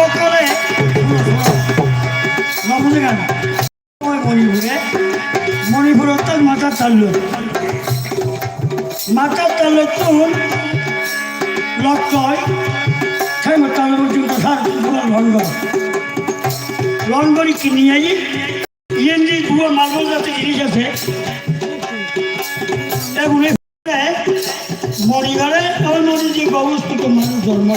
সর্বকালে নবনে গান। মণিপুরে। মণিপুর কিনি আই। ইয়েন্দি মালবো যাতে জিনিস আছে। এগুলি আমার মণিজি গবস্তুত মানুষ জন্ম।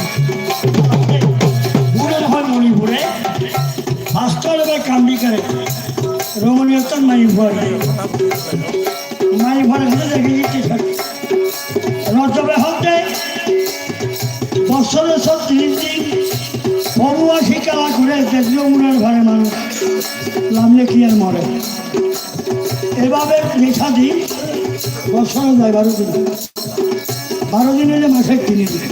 রমণীয়তার মাই ভয় মাই ভয় হলে দেখে দিচ্ছি রজবে হতে বছরে তিন দিন ববুয়া শিকালা ঘুরে দেখল মুনের ঘরে মানুষ। লামলে কি আর মরে। এভাবে লেখা দিন বছরে যায় বারো দিন। বারো দিন হলে মাসে কিনে দিন।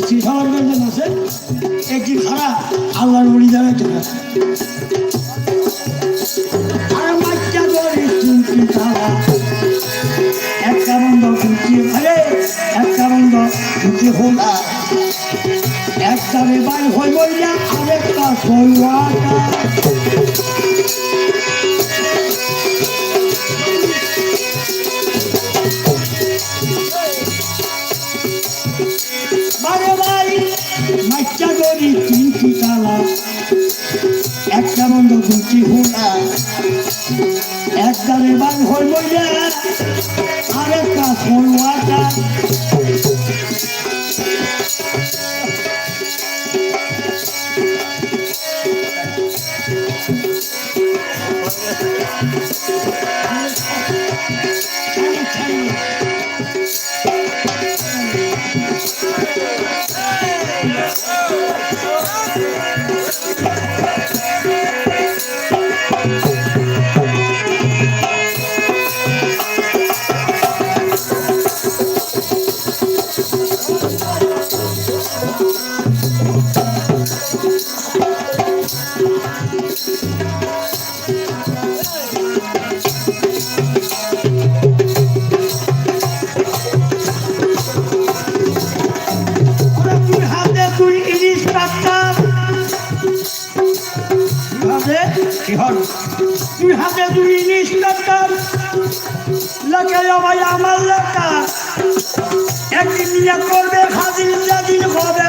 স্ত্রী করবে মাসে একদিন খারাপ আল্লাহর বলি যাবে তোরা আর একটা রে বাই হই বইয়া আরেকটা ভাই মাইচা গরি তিনটি তালা একটা বন্ধ দুটি হোলা একটা রে বাই হই বইয়া আরেকটা হল? তুই হাতে তুই ইলিশ কাটতাম লোকে ভাই আমার লেখা একদিন নিয়ে করবে খাদির যেদিন হবে।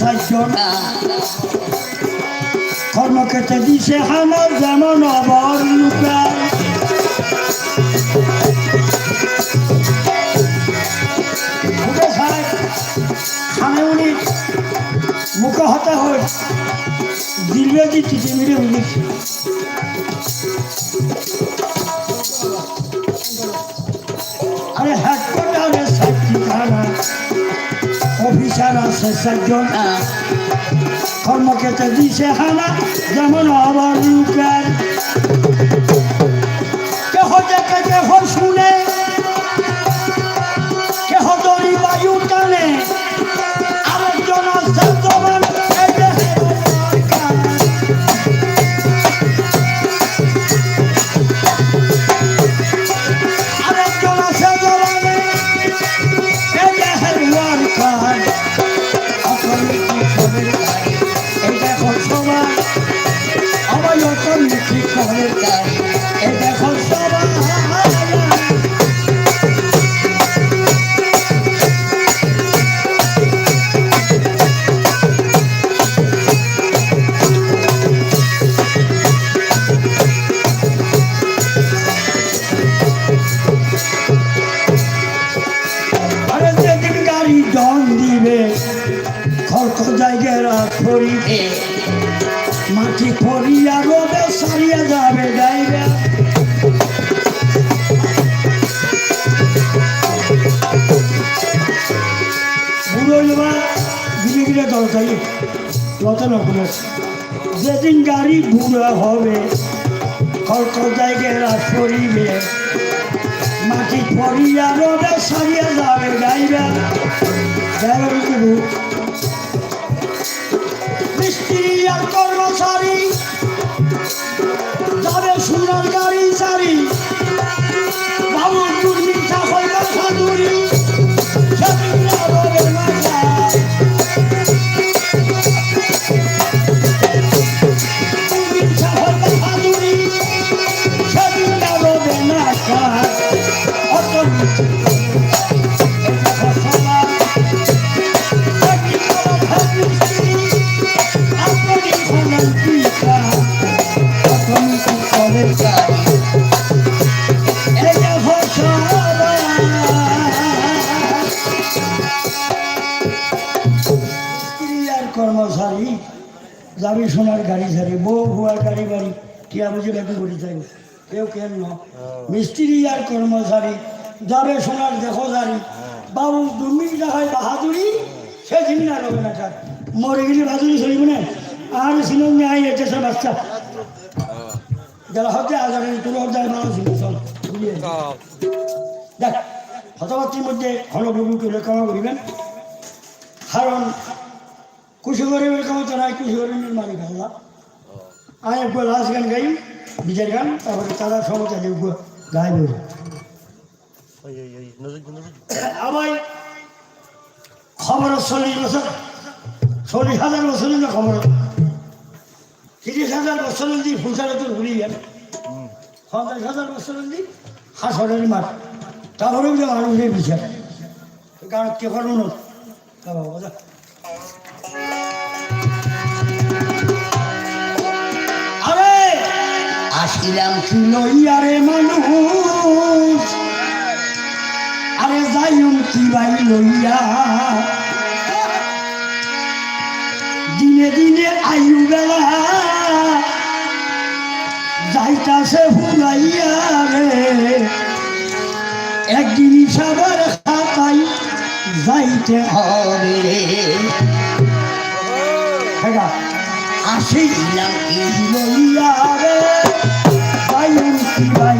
আছে সাতজন কর্মক্ষেত্রে দিছে আমার যেমন অবর সাহেব খানে উনি মুখে হতে হয় দিল্লি দিচ্ছি মিলে উঠেছি আছে সাতজন কর্মক্ষেত্রে দিছে হানা যেমন আবার এ দেখো দরকারি লতা রকমের যেদিন গাড়ি বুড়া হবে ফরিবে মাটি পড়িয়া রোদে সারিয়া যাবে কিন্তু মিস্ত্রি আর কর্মচারী, যাবে গাড়ি কর্মচারী, যাবি সোনার গাড়ি ছাড়ি বউ ভুয়ার গাড়ি বাড়ি, টিয়া বুঝে ব্যাপী করি থাকবে কেউ কেন মিস্ত্রি আর কর্মচারী, যাবে সোনার দেখো জারি বাবু দুর্মিট দেখায় বাহাদুরি, সে দিন না রবে না মরে গেলে বাহাদুরি চলিব না। আর ছিল আই এটা বাচ্চা। যারা হতে আজারে তোর হতে মানুষ দেখ মধ্যে ঘনঘন করে ক্ষমা করিবেন। কারণ কুশি গরিবের ক্ষমতা নাই কুশি গরিবের মালিক আল্লাহ আমি একবার লাস্ট গান গাই নিজের গান তারপরে তারা ক্ষমতা দিয়ে গাই বলি আমার খবর চল্লিশ বছর চল্লিশ হাজার বছর খবর তিরিশ হাজার বছর দি ফুলসারে তো ঘুরি গেল। পঞ্চাশ হাজার বছর দি হাসরের মাঠ। তারপরে যে মানুষের বিচার গান কে করুন বাবা আসিলাম কি লইয়ারে মানুষ। আরে যাইম কি বাই লইয়া। দিনে দিনে আয়ু বেলা। যাইতাছে ফুলাইয়া রে। একদিন সবার খাতাই যাইতে হবে। হ্যাঁ আসিলাম কি লইয়া রে। যাইম কি বাই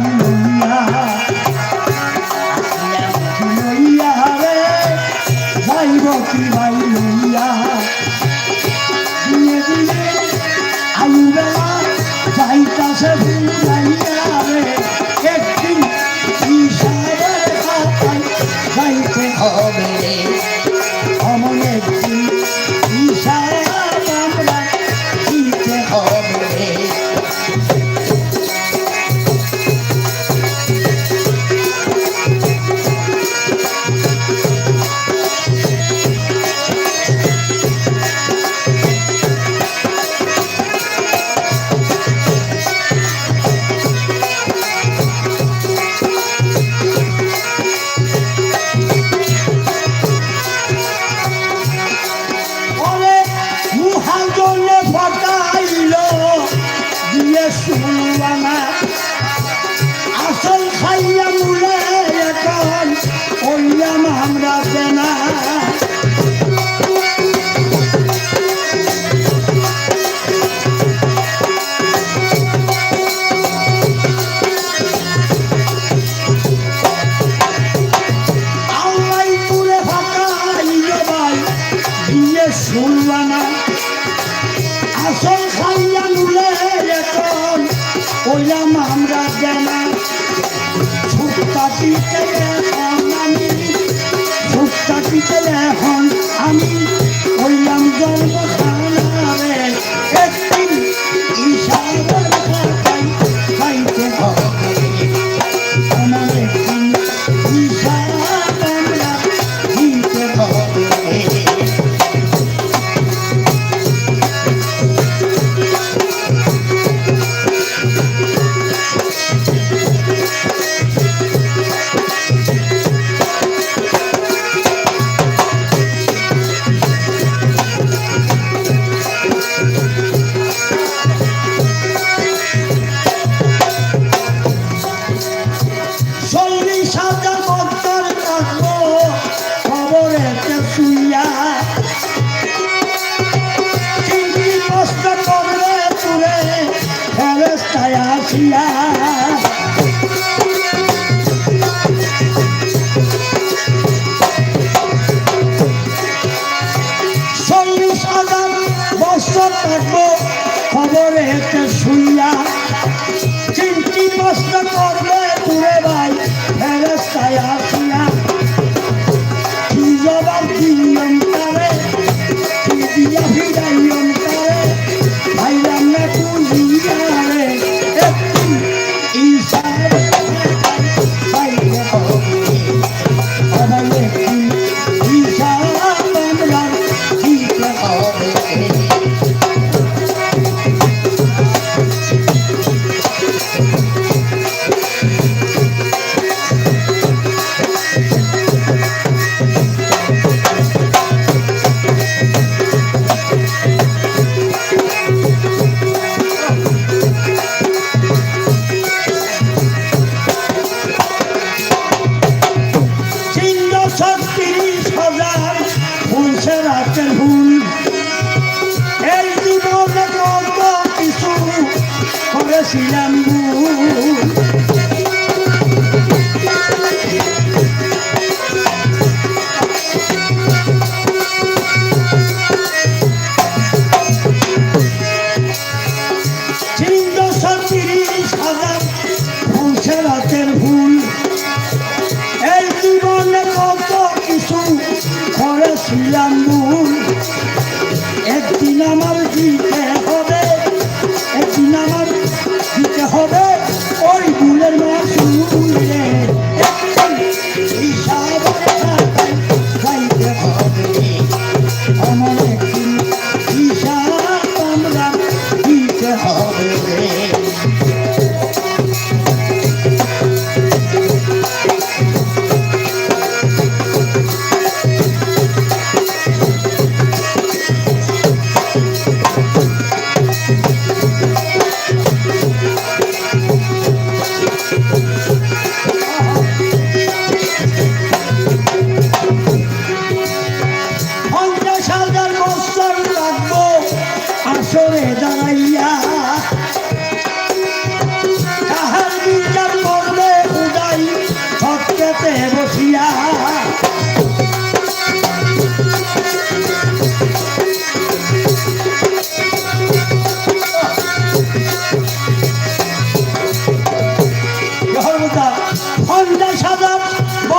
প্রশ্ন করবে দূরে ভাই ফেরস্তায়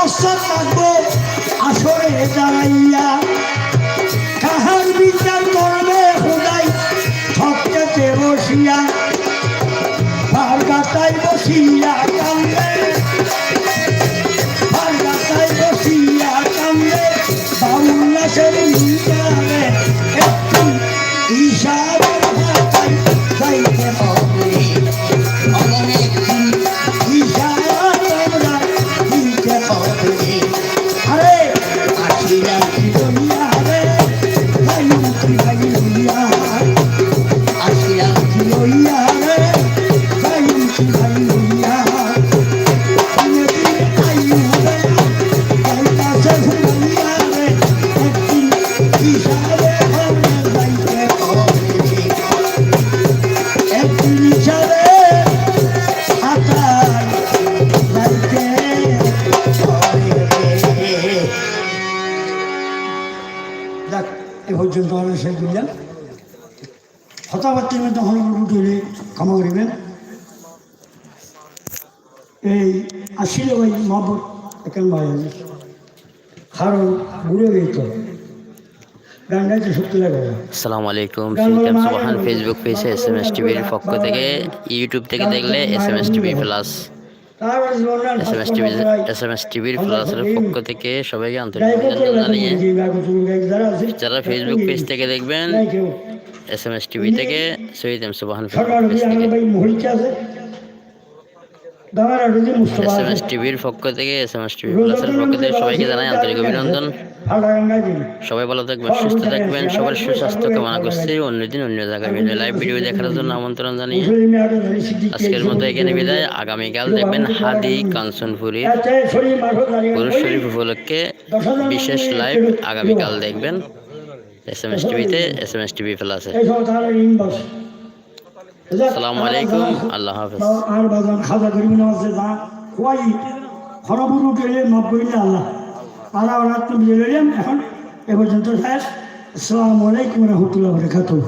বছর লাগবো আসরে দাঁড়াইয়া কাহার বিচার করবে খুদাই সত্যতে বসিয়া? পার গাতায় বসিয়া গাতায় বসিয়া বাউল্লাসের বিচারে, একটু এই আসিলে ওই মহব্বত এখান ভাই কারণ ঘুরে গেত। আসসালামু আলাইকুম। সুবহান ফেসবুক পেজে এস এম এস টিভির পক্ষ থেকে ইউটিউব থেকে দেখলে S M S TV plus তারপর S M S TV S M S টিভির প্লাসের পক্ষ থেকে সবাইকে আন্তরিক অভিনন্দন জানিয়ে যারা ফেসবুক পেজ থেকে দেখবেন এস এম এস টিভি থেকে শহীদ এম সুবহান পেজ থেকে। এস এম এস টিভির পক্ষ থেকে এস এম এস টিভি প্লাসের পক্ষ থেকে সবাইকে জানাই আন্তরিক অভিনন্দন। সবাই ভালো থাকবেন সুস্থ থাকবেন সবার সুস্বাস্থ্য কামনা করছি। অন্যদিন অন্য জায়গায় ভিডিও লাইভ ভিডিও দেখার জন্য আমন্ত্রণ জানিয়ে আজকের মতো এখানে বিদায়। আগামীকাল দেখবেন হাদি কাঞ্চনপুরী পুরুষ শরীফ উপলক্ষে বিশেষ লাইভ আগামীকাল দেখবেন। এস এম এস টিভিতে এস এম এস টিভি প্লাসে আসসালামু আলাইকুম আল্লাহ হাফেজ। আর বাজান খাজা করিম আছে যা কই হরবুরু গেলে মাফ করিলে আল্লাহ। আল্লাহ রাত বিজয় এখন এ পর্যন্ত শেষ। আসসালামু আলাইকুম রহমতুল্লাহ বরকাতুহ।